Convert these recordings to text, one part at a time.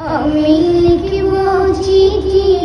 আমি লিখব চিঠি।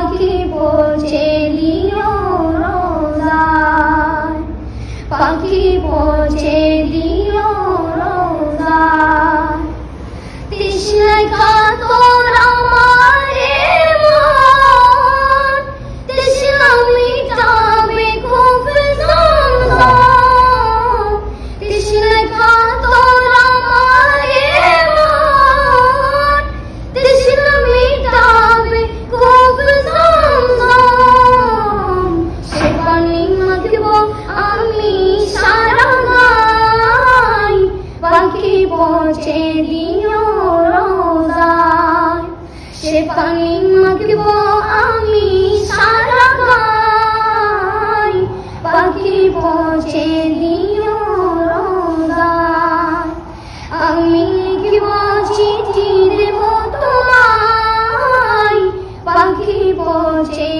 পাখি বলছে পৌঁছে দিও রোজায়। সে পানি মাখব আমি সারা গায় পাখি পৌঁছে দিও রোজায়। আমি লিখব চিঠির মতো পাখি পৌঁছে